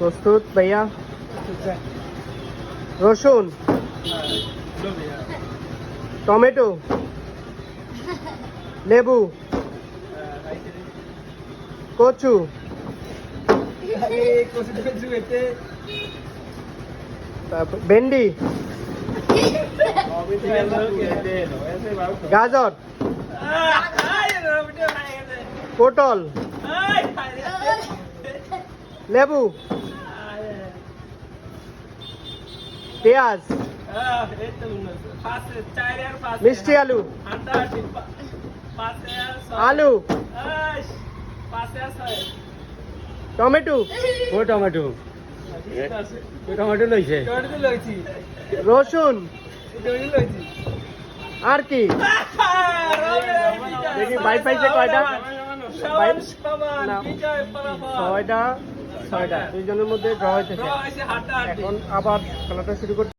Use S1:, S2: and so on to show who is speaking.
S1: প্রস্তুত ভাইয়া? রসুন? টমেটো? লেবু? কচু? ভেন্ডি? গাজর? পটল? লেবু? পেঁয়াজ। মিষ্টি আলু। আলু। টমেটো।
S2: ও টমেটো? টমেটো লইছে?
S1: রসুন। আর কি? দেখি বাইট পাইছে কয়টা। ছয়টা। ছয়টা। দুইজনের মধ্যে ড্র হইতেছে। এখন আবার খেলাটা শুরু করতে